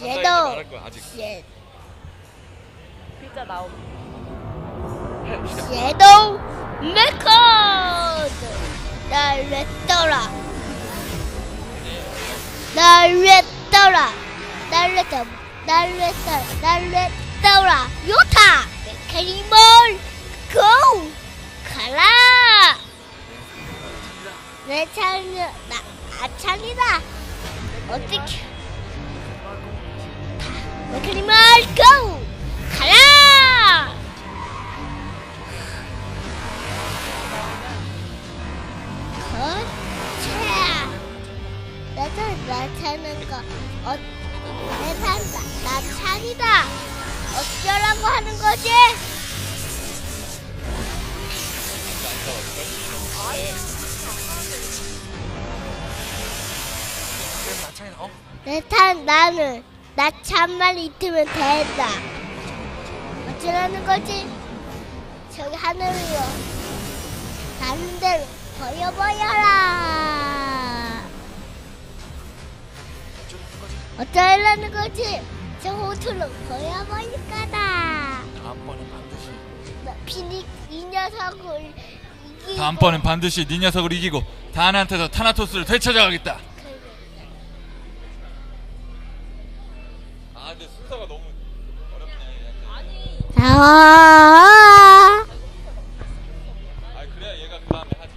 얘도. 말할 거야 아직. 얘. 글자 나옴. 얘도 메커드! 날랬더라. 날랬더라. 날랬더 날랬더라 날랬더라. 요타! 메카니멀 고! 가라! 내 차는 나 아찬이다. 어떻게 나도 나차는 거 어, 내산 나 찬이다 어쩌라고 하는 거지? 나차이 어? 내 탄 나는 나 찬만 있으면 된다 어쩌라는 거지? 저기 하늘 위로 다른 데로 버려버려라 어쩌려는 거지? 저 호텔로 버려버릴 거다. 다음번엔 반드시. 나 피닉 이 녀석을 이기고. 다음번엔 반드시 네 녀석을 이기고 다한한테서 타나토스를 되찾아가겠다. 아, 근데 순서가 너무 어렵네. 아니. 아. 아, 그래 얘가 그 다음에 할.